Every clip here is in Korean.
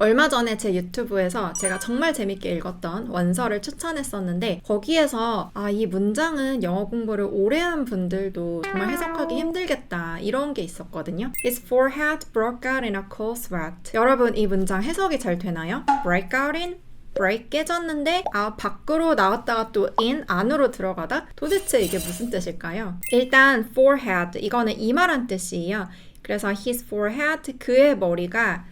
얼마 전에 제 유튜브에서 제가 정말 재밌게 읽었던 원서를 추천했었는데 거기에서 아, 이 문장은 영어 공부를 오래 한 분들도 정말 해석하기 힘들겠다 이런 게 있었거든요. His forehead broke out in a cold sweat. 여러분 이 문장 해석이 잘 되나요? break out in break 깨졌는데 아 밖으로 나왔다가 또 in 안으로 들어가다 도대체 이게 무슨 뜻일까요? 일단 forehead 이거는 이마란 뜻이에요. 그래서 his forehead 그의 머리가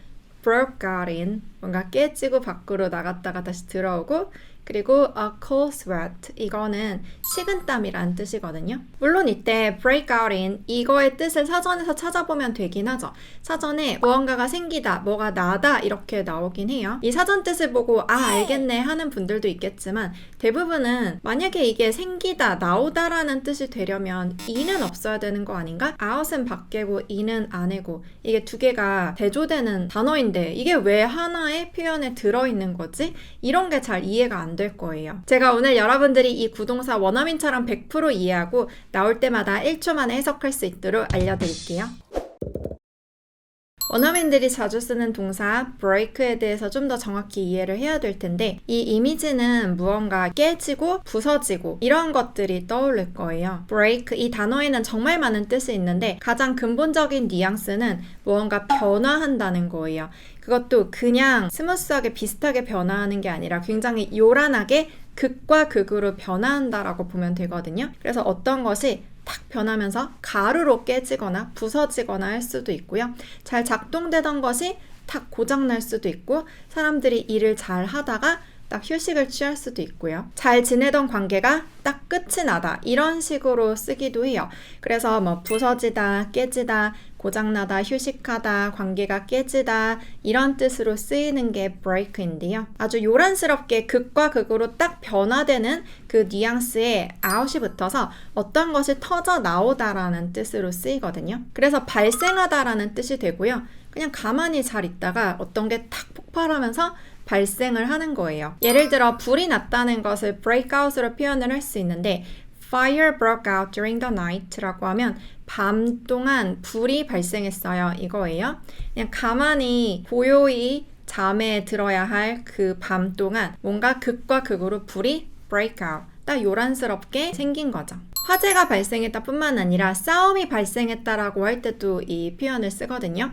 broke out in 뭔가 깨지고 밖으로 나갔다가 다시 들어오고 그리고 a cold sweat 이거는 식은땀이라는 뜻이거든요. 물론 이때 break out in 이거의 뜻을 사전에서 찾아보면 되긴 하죠. 사전에 무언가가 생기다, 뭐가 나다 이렇게 나오긴 해요. 이 사전 뜻을 보고 아 알겠네 하는 분들도 있겠지만 대부분은 만약에 이게 생기다, 나오다라는 뜻이 되려면 이는 없어야 되는 거 아닌가? out은 밖이고 이는 안에고 이게 두 개가 대조되는 단어인데 이게 왜 하나의 표현에 들어있는 거지? 이런 게 잘 이해가 안될 거예요. 제가 오늘 여러분들이 이 구동사 원어민처럼 100% 이해하고 나올 때마다 1초 만에 해석할 수 있도록 알려드릴게요. 원어민들이 자주 쓰는 동사 break에 대해서 좀 더 정확히 이해를 해야 될 텐데 이 이미지는 무언가 깨지고 부서지고 이런 것들이 떠오를 거예요. break 이 단어에는 정말 많은 뜻이 있는데 가장 근본적인 뉘앙스는 무언가 변화한다는 거예요. 그것도 그냥 스무스하게 비슷하게 변화하는 게 아니라 굉장히 요란하게 극과 극으로 변화한다라고 보면 되거든요. 그래서 어떤 것이 탁 변하면서 가루로 깨지거나 부서지거나 할 수도 있고요. 잘 작동되던 것이 탁 고장날 수도 있고 사람들이 일을 잘 하다가 딱 휴식을 취할 수도 있고요. 잘 지내던 관계가 딱 끝이 나다. 이런 식으로 쓰기도 해요. 그래서 뭐 부서지다, 깨지다, 고장나다, 휴식하다, 관계가 깨지다 이런 뜻으로 쓰이는 게 break인데요. 아주 요란스럽게 극과 극으로 딱 변화되는 그 뉘앙스에 out이 붙어서 어떤 것이 터져 나오다라는 뜻으로 쓰이거든요. 그래서 발생하다라는 뜻이 되고요. 그냥 가만히 잘 있다가 어떤 게 탁 폭발하면서 발생을 하는 거예요. 예를 들어 불이 났다는 것을 breakout으로 표현을 할 수 있는데 fire broke out during the night라고 하면 밤 동안 불이 발생했어요. 이거예요. 그냥 가만히 고요히 잠에 들어야 할 그 밤 동안 뭔가 극과 극으로 불이 break out. 딱 요란스럽게 생긴 거죠. 화재가 발생했다 뿐만 아니라 싸움이 발생했다라고 할 때도 이 표현을 쓰거든요.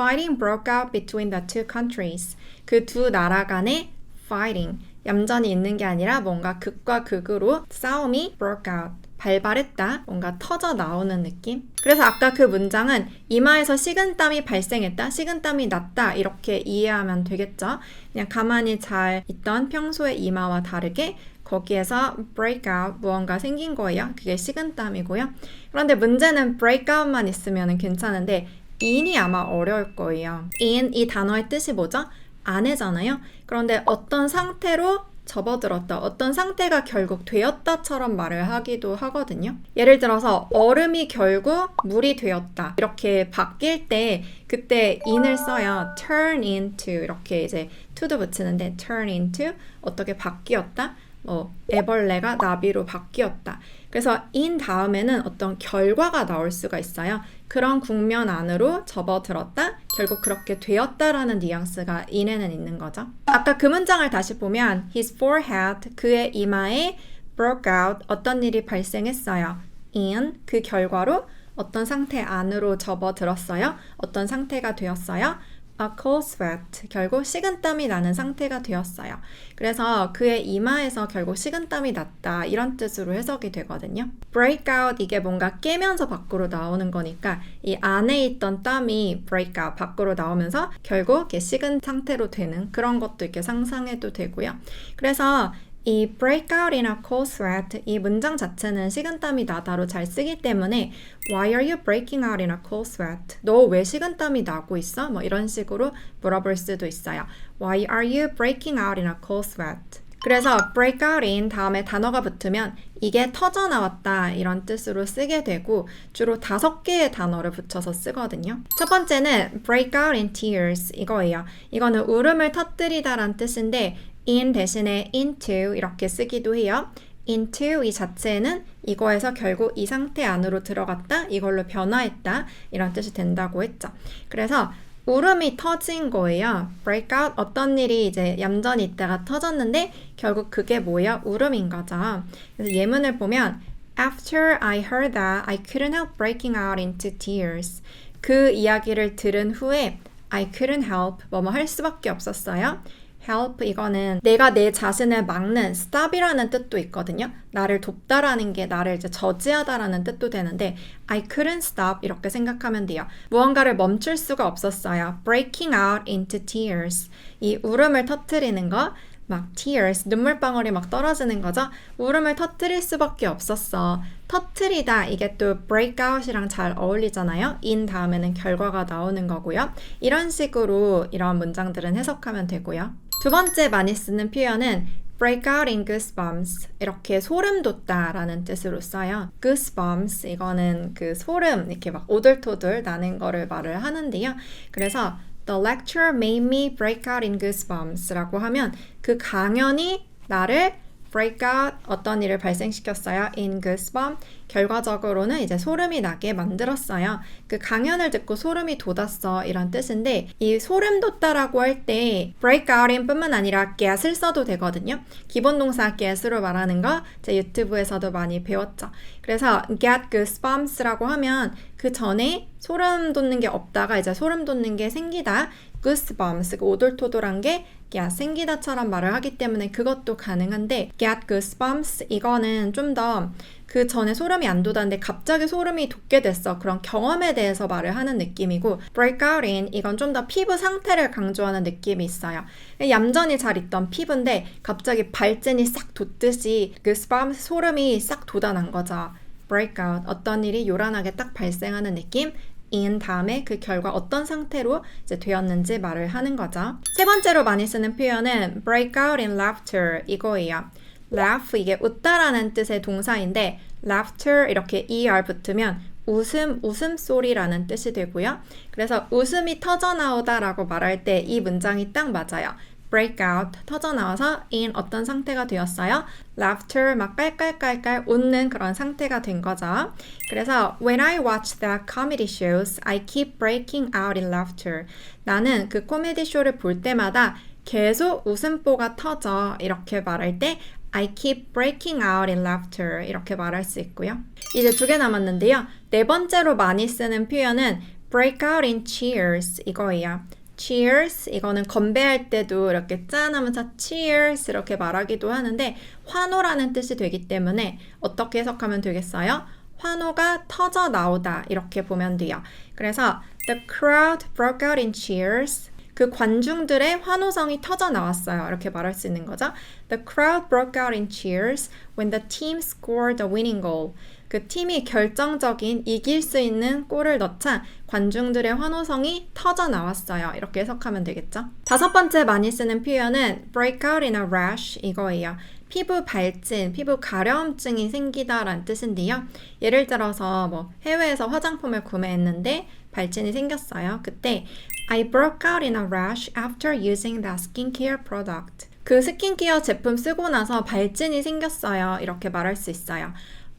Fighting broke out between the two countries. 그 두 나라 간의 fighting. 얌전히 있는 게 아니라 뭔가 극과 극으로 싸움이 broke out. 발발했다. 뭔가 터져 나오는 느낌. 그래서 아까 그 문장은 이마에서 식은땀이 발생했다. 식은땀이 났다. 이렇게 이해하면 되겠죠. 그냥 가만히 잘 있던 평소의 이마와 다르게 거기에서 break out 무언가 생긴 거예요. 그게 식은땀이고요. 그런데 문제는 break out만 있으면 괜찮은데 in이 아마 어려울 거예요. in 이 단어의 뜻이 뭐죠? 안에잖아요. 그런데 어떤 상태로 접어들었다. 어떤 상태가 결국 되었다처럼 말을 하기도 하거든요. 예를 들어서 얼음이 결국 물이 되었다. 이렇게 바뀔 때 그때 in을 써요. turn into 이렇게 이제 to도 붙이는데 turn into 어떻게 바뀌었다. 뭐 애벌레가 나비로 바뀌었다. 그래서 in 다음에는 어떤 결과가 나올 수가 있어요. 그런 국면 안으로 접어들었다. 결국 그렇게 되었다라는 뉘앙스가 in에는 있는 거죠. 아까 그 문장을 다시 보면 his forehead 그의 이마에 broke out 어떤 일이 발생했어요. in 그 결과로 어떤 상태 안으로 접어들었어요. 어떤 상태가 되었어요. A cold sweat. 결국 식은땀이 나는 상태가 되었어요. 그래서 그의 이마에서 결국 식은땀이 났다. 이런 뜻으로 해석이 되거든요. break out 이게 뭔가 깨면서 밖으로 나오는 거니까 이 안에 있던 땀이 break out 밖으로 나오면서 결국 식은 상태로 되는 그런 것도 이렇게 상상해도 되고요. 그래서 이 break out이나 cold sweat 이 문장 자체는 식은땀이 나다로 잘 쓰기 때문에 Why are you breaking out in a cold sweat? 너 왜 식은땀이 나고 있어? 뭐 이런 식으로 물어볼 수도 있어요. Why are you breaking out in a cold sweat? 그래서 break out in 다음에 단어가 붙으면 이게 터져 나왔다 이런 뜻으로 쓰게 되고 주로 다섯 개의 단어를 붙여서 쓰거든요. 첫 번째는 break out in tears 이거예요. 이거는 울음을 터뜨리다란 뜻인데 in 대신에 into 이렇게 쓰기도 해요. into 이 자체는 이거에서 결국 이 상태 안으로 들어갔다, 이걸로 변화했다 이런 뜻이 된다고 했죠. 그래서 울음이 터진 거예요. break out 어떤 일이 이제 얌전히 있다가 터졌는데 결국 그게 뭐예요? 울음인 거죠. 그래서 예문을 보면 After I heard that, I couldn't help breaking out into tears. 그 이야기를 들은 후에 I couldn't help 뭐뭐 할 수밖에 없었어요. Help 이거는 내가 내 자신을 막는 stop이라는 뜻도 있거든요. 나를 돕다라는 게 나를 이제 저지하다라는 뜻도 되는데 I couldn't stop 이렇게 생각하면 돼요. 무언가를 멈출 수가 없었어요. breaking out into tears. 이 울음을 터트리는 거 막 tears 눈물방울이 막 떨어지는 거죠. 울음을 터트릴 수밖에 없었어. 터트리다 이게 또 break out이랑 잘 어울리잖아요. in 다음에는 결과가 나오는 거고요. 이런 식으로 이런 문장들은 해석하면 되고요. 두 번째 많이 쓰는 표현은 break out in goosebumps 이렇게 소름 돋다라는 뜻으로 써요. goosebumps 이거는 그 소름 이렇게 막 오돌토돌 나는 거를 말을 하는데요. 그래서 The lecture made me break out in goosebumps라고 하면 그 강연이 나를 break out 어떤 일을 발생시켰어요. in goosebump 결과적으로는 이제 소름이 나게 만들었어요. 그 강연을 듣고 소름이 돋았어 이런 뜻인데 이 소름 돋다라고 할 때 break out in 뿐만 아니라 get을 써도 되거든요. 기본 동사 get으로 말하는 거 제 유튜브에서도 많이 배웠죠. 그래서 get goosebumps라고 하면 그 전에 소름 돋는 게 없다가 이제 소름 돋는 게 생기다 goosebumps 그 오돌토돌한 게 get 생기다처럼 말을 하기 때문에 그것도 가능한데 get goosebumps 이거는 좀 더 그 전에 소름이 안 돋았는데 갑자기 소름이 돋게 됐어. 그런 경험에 대해서 말을 하는 느낌이고 break out in 이건 좀 더 피부 상태를 강조하는 느낌이 있어요. 얌전히 잘 있던 피부인데 갑자기 발진이 싹 돋듯이 goosebumps 소름이 싹 돋아난 거죠. break out. 어떤 일이 요란하게 딱 발생하는 느낌 in 다음에 그 결과 어떤 상태로 이제 되었는지 말을 하는 거죠. 세 번째로 많이 쓰는 표현은 break out in laughter 이거예요. laugh 이게 웃다라는 뜻의 동사인데 laughter 이렇게 er 붙으면 웃음, 웃음소리라는 뜻이 되고요. 그래서 웃음이 터져 나오다라고 말할 때 이 문장이 딱 맞아요. Break out 터져 나와서 in 어떤 상태가 되었어요? laughter 막 깔깔깔깔 웃는 그런 상태가 된 거죠. 그래서 when I watch the comedy shows, I keep breaking out in laughter. 나는 그 코미디 쇼를 볼 때마다 계속 웃음보가 터져 이렇게 말할 때 I keep breaking out in laughter 이렇게 말할 수 있고요. 이제 두 개 남았는데요. 네 번째로 많이 쓰는 표현은 break out in cheers 이거예요. Cheers 이거는 건배할 때도 이렇게 짠 하면서 cheers 이렇게 말하기도 하는데 환호라는 뜻이 되기 때문에 어떻게 해석하면 되겠어요? 환호가 터져 나오다 이렇게 보면 돼요. 그래서 the crowd broke out in cheers 그 관중들의 환호성이 터져 나왔어요. 이렇게 말할 수 있는 거죠. The crowd broke out in cheers when the team scored the winning goal. 그 팀이 결정적인 이길 수 있는 골을 넣자 관중들의 환호성이 터져 나왔어요. 이렇게 해석하면 되겠죠. 다섯 번째 많이 쓰는 표현은 break out in a rash 이거예요. 피부 발진, 피부 가려움증이 생기다라는 뜻인데요. 예를 들어서 뭐 해외에서 화장품을 구매했는데 발진이 생겼어요. 그때 I broke out in a rash after using that skincare product. 그 스킨케어 제품 쓰고 나서 발진이 생겼어요. 이렇게 말할 수 있어요.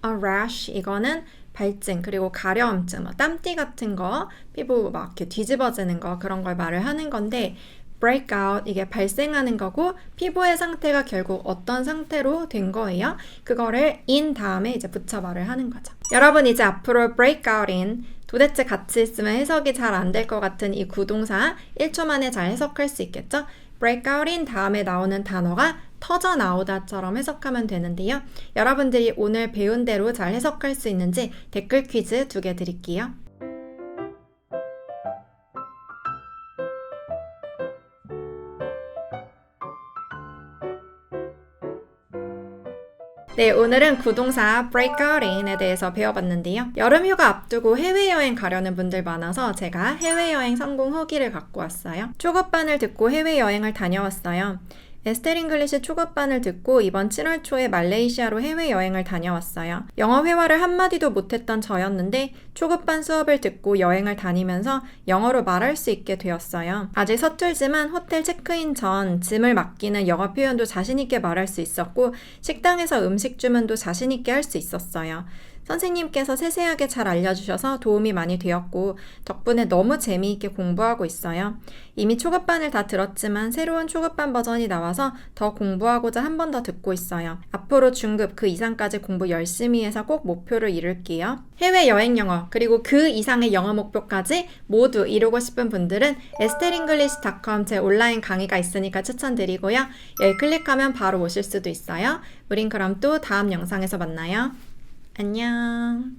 A rash 이거는 발진 그리고 가려움증, 뭐 땀띠 같은 거, 피부 막 이렇게 뒤집어지는 거 그런 걸 말을 하는 건데 break out 이게 발생하는 거고 피부의 상태가 결국 어떤 상태로 된 거예요. 그거를 in 다음에 이제 붙여 말을 하는 거죠. 여러분 이제 앞으로 break out in 도대체 같이 있으면 해석이 잘 안 될 것 같은 이 구동사 1초 만에 잘 해석할 수 있겠죠? Break out in 다음에 나오는 단어가 터져 나오다처럼 해석하면 되는데요. 여러분들이 오늘 배운 대로 잘 해석할 수 있는지 댓글 퀴즈 두 개 드릴게요. 네, 오늘은 구동사 break out in에 대해서 배워봤는데요. 여름 휴가 앞두고 해외여행 가려는 분들 많아서 제가 해외여행 성공 후기를 갖고 왔어요. 초급반을 듣고 해외여행을 다녀왔어요. 에스텔 잉글리시 초급반을 듣고 이번 7월 초에 말레이시아로 해외여행을 다녀왔어요. 영어 회화를 한마디도 못했던 저였는데 초급반 수업을 듣고 여행을 다니면서 영어로 말할 수 있게 되었어요. 아직 서툴지만 호텔 체크인 전 짐을 맡기는 영어 표현도 자신있게 말할 수 있었고 식당에서 음식 주문도 자신있게 할 수 있었어요. 선생님께서 세세하게 잘 알려주셔서 도움이 많이 되었고, 덕분에 너무 재미있게 공부하고 있어요. 이미 초급반을 다 들었지만 새로운 초급반 버전이 나와서 더 공부하고자 한 번 더 듣고 있어요. 앞으로 중급 그 이상까지 공부 열심히 해서 꼭 목표를 이룰게요. 해외 여행 영어, 그리고 그 이상의 영어 목표까지 모두 이루고 싶은 분들은 estellenglish.com 제 온라인 강의가 있으니까 추천드리고요. 여기 클릭하면 바로 오실 수도 있어요. 우린 그럼 또 다음 영상에서 만나요. 안녕.